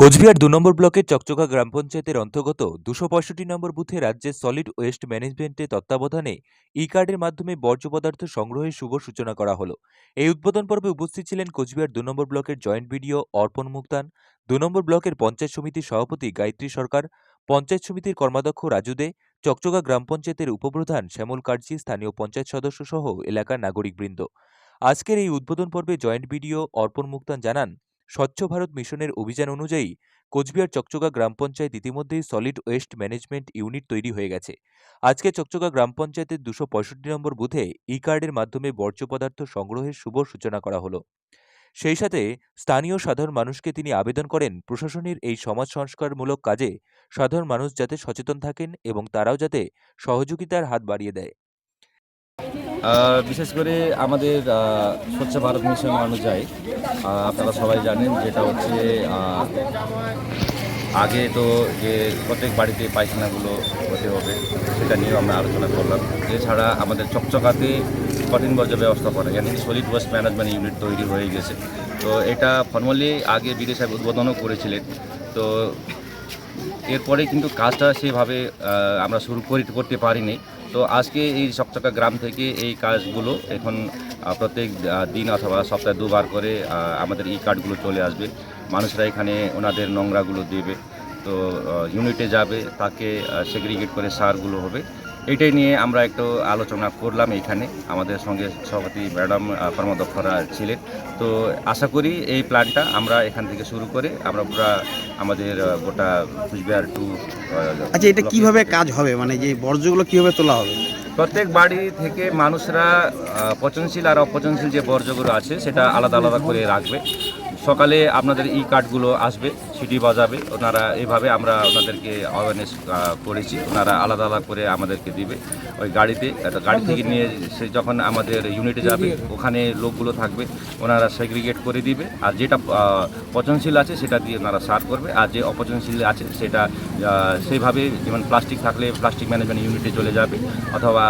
কোচবিহার দু নম্বর ব্লকের চকচকা গ্রাম পঞ্চায়েতের অন্তর্গত দুশো পঁয়ষট্টি নম্বর বুথে রাজ্যের সলিড ওয়েস্ট ম্যানেজমেন্টের তত্ত্বাবধানে ই কার্ডের মাধ্যমে বর্জ্য পদার্থ সংগ্রহের শুভ সূচনা করা হলো। এই উদ্বোধন পর্বে উপস্থিত ছিলেন কোচবিহার দু নম্বর ব্লকের জয়েন্ট বিডিও অর্পণ মুক্তান, দু নম্বর ব্লকের পঞ্চায়েত সমিতির সভাপতি গায়ত্রী সরকার, পঞ্চায়েত সমিতির কর্মাধ্যক্ষ রাজু দে, চকচকা গ্রাম পঞ্চায়েতের উপপ্রধান শ্যামল কার্জি, স্থানীয় পঞ্চায়েত সদস্য সহ এলাকার নাগরিকবৃন্দ। আজকের এই উদ্বোধন পর্বে জয়েন্ট বিডিও অর্পণ মুক্তান জানান স্বচ্ছ ভারত মিশনের অভিযান অনুযায়ী কোচবিহার চকচকা গ্রাম পঞ্চায়েত ইতিমধ্যেই সলিড ওয়েস্ট ম্যানেজমেন্ট ইউনিট তৈরি হয়ে গেছে। আজকে চকচকা গ্রাম পঞ্চায়েতের দুশো পঁয়ষট্টি নম্বর বুথে ই কার্ডের মাধ্যমে বর্জ্য পদার্থ সংগ্রহের শুভ সূচনা করা হলো। সেই সাথে স্থানীয় সাধারণ মানুষকে তিনি আবেদন করেন প্রশাসনের এই সমাজ সংস্কারমূলক কাজে, সাধারণ মানুষ যাতে সচেতন থাকেন এবং তারাও যাতে সহযোগিতার হাত বাড়িয়ে দেয়। বিশেষ করে আমাদের স্বচ্ছ ভারত মিশন অনুযায়ী আপনারা সবাই জানেন যেটা হচ্ছে আগে তো যে প্রত্যেক বাড়িতে পায়খানাগুলো হতে হবে, সেটা নিয়েও আমরা আলোচনা করলাম। এছাড়া আমাদের চকচকাতে কঠিন বর্জ্য ব্যবস্থাপনা yani solid waste management unit তৈরি হয়ে গেছে। তো এটা ফর্মালি আগে বিদেশ উদ্বোধনও করেছিলেন। তো এরপরে কিন্তু কাজটা সেভাবে আমরা শুরু করি, করতে পারিনি। তো আজকে এই সপ্তাহ গ্রাম থেকে এই কাজগুলো এখন প্রত্যেক দিন অথবা সপ্তাহে দুবার করে আমাদের এই কার্ডগুলো চলে আসবে। মানুষরা এখানে ওনাদের নোংরাগুলো দেবে। তো ইউনিটে যাবে, তাকে সেগ্রিগেট করে সারগুলো হবে। এটাই নিয়ে আমরা একটু আলোচনা করলাম এখানে আমাদের সঙ্গে সভাপতি ম্যাডাম কর্মদক্ষরা ছিলেন। তো আশা করি এই প্ল্যানটা আমরা এখান থেকে শুরু করে আমরা পুরো আমাদের গোটা কুচবিহার টু আচ্ছা এটা কীভাবে কাজ হবে? মানে যে বর্জ্যগুলো কীভাবে তোলা হবে? প্রত্যেক বাড়ি থেকে মানুষরা পচনশীল আর অপচনশীল যে বর্জ্যগুলো আছে সেটা আলাদা আলাদা করে রাখবে। সকালে আপনাদের ই কার্ডগুলো আসবে সিটি বাজাবে ওনারা এভাবে আমরা ওনাদেরকে অ্যাওয়ারনেস করেছি। ওনারা আলাদা আলাদা করে আমাদেরকে দিবে ওই গাড়িতে। একটা গাড়ি থেকে নিয়ে সে যখন আমাদের ইউনিটে যাবে ওখানে লোকগুলো থাকবে ওনারা সেগ্রিগেট করে দিবে। আর যেটা পচনশীল আছে সেটা দিয়ে ওনারা সার করবে। আর যে অপচনশীল আছে সেটা আহ, সেইভাবে যেমন প্লাস্টিক থাকলে প্লাস্টিক ম্যানেজমেন্ট ইউনিটে চলে যাবে অথবা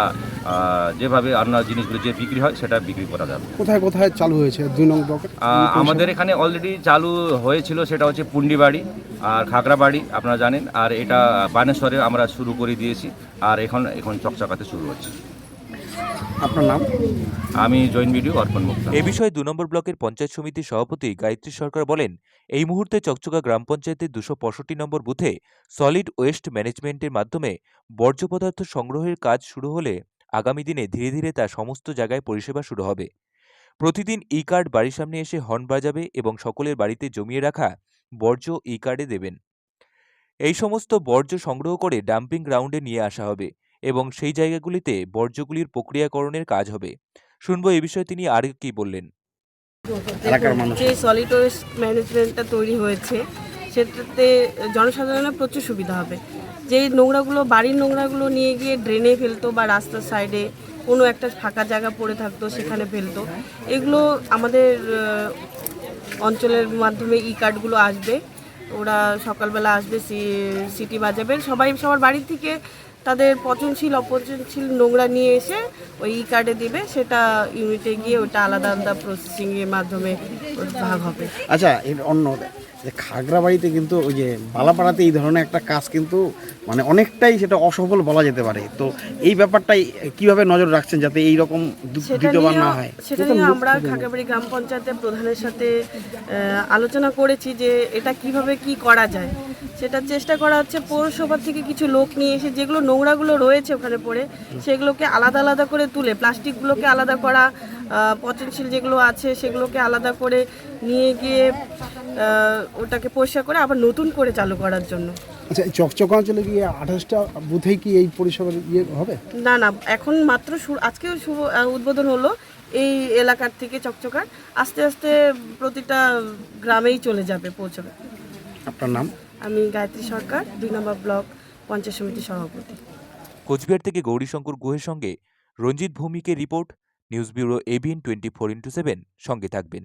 যেভাবে অন্য জিনিসগুলো যে বিক্রি হয় সেটা বিক্রি করা যাবে। কোথায় কোথায় চালু হয়েছে? দুই নং ব্লকের আহ, আমাদের এখানে অলরেডি চালু হয়েছিল সেটা হচ্ছে পুন্ডিবাড়ি আর খাগড়াবাড়ি আপনারা জানেন। আর এটা বানেশ্বরে আমরা শুরু করে দিয়েছি আর এখন এখন চকচকাতে শুরু হচ্ছে। আপনার নাম? আমি জয়েন ভিডিও অর্পণ মুক্তা। এ বিষয়ে দু নম্বর ব্লকের পঞ্চায়েত সমিতির সভাপতি গায়ত্রী সরকার বলেন এই মুহূর্তে চকচকা গ্রাম পঞ্চায়েতের দুশো পঁয়ষট্টি নম্বর বুথে সলিড ওয়েস্ট ম্যানেজমেন্টের মাধ্যমে বর্জ্য পদার্থ সংগ্রহের কাজ শুরু হলে আগামী দিনে ধীরে ধীরে তা সমস্ত জায়গায় পরিষেবা শুরু হবে। প্রতিদিন ই কার্ড বাড়ির সামনে এসে হর্ন বাজাবে এবং সকলের বাড়িতে জমিয়ে রাখা বর্জ্য ই কার্ডে দেবেন। এই সমস্ত বর্জ্য সংগ্রহ করে ডাম্পিং গ্রাউন্ডে নিয়ে আসা হবে এবং সেই জায়গাগুলিতে বর্জ্যগুলির প্রক্রিয়াকরণের কাজ হবে। শুনব এ বিষয়ে তিনি আর কি বললেন। এলাকার যে সলিড ওয়েস্ট ম্যানেজমেন্টটা তৈরি হয়েছে সেটাতে জনসাধারণের প্রচুর সুবিধা হবে। যে নোংরাগুলো, বাড়ির নোংরাগুলো নিয়ে গিয়ে ড্রেনে ফেলতো বা রাস্তার সাইডে কোনো একটা ফাঁকা জায়গা পড়ে থাকতো, সেখানে ফেলতো। এগুলো আমাদের অঞ্চলের মাধ্যমে ই কার্ডগুলো আসবে। ওরা সকালবেলা আসবে সিটি বাজাবে। সবাই, সবার বাড়ি থেকে তাদের পচনশীল, অপচনশীল নোংরা নিয়ে এসে ওই ই কার্ডে দিবে। সেটা ইউনিটে গিয়ে ওটা আলাদা আলাদা প্রসেসিংয়ের মাধ্যমে ভাগ হবে। আচ্ছা অন্য যে খাগড়াবাড়িতে কিন্তু ওই যে বালাপাড়াতে এই ধরনের একটা কাজ কিন্তু মানে অনেকটাই সেটা অসফল বলা যেতে পারে। তো এই ব্যাপারটাই কীভাবে নজর রাখছেন যাতে এই রকম দ্বিতীয়বার না হয়? সেটা নিয়ে আমরা খাগড়াবাড়ি গ্রাম পঞ্চায়েতের প্রধানের সাথে আলোচনা করেছি যে এটা কীভাবে কি করা যায়। সেটা চেষ্টা করা হচ্ছে পৌরসভা থেকে কিছু লোক নিয়ে এসে যেগুলো নোংরাগুলো রয়েছে ওখানে পড়ে সেগুলোকে আলাদা আলাদা করে তুলে প্লাস্টিকগুলোকে আলাদা করা পচনশীল যেগুলো আছে সেগুলোকে আলাদা করে নিয়ে গিয়ে ওটাকে পরিষ্কার করে আবার নতুন করে চালু করার জন্য। আচ্ছা এই চকচকা অঞ্চলে গিয়ে আঠাশটা বুথেই কি এই পরিষেবার ইয়ে হবে? না না এখন মাত্র আজকে শুভ উদ্বোধন হলো এই এলাকার থেকে চকচকার। আস্তে আস্তে প্রতিটা গ্রামেই চলে যাবে পৌঁছবে। আপনার নাম? আমি গায়ত্রী সরকার দুই নম্বর ব্লক পঞ্চায়েত সমিতির সভাপতি। কোচবিহার থেকে গৌরীশঙ্কর গুহের সঙ্গে Ranjit ভৌমিকের report news bureau ABN twenty four into seven সঙ্গে থাকবেন।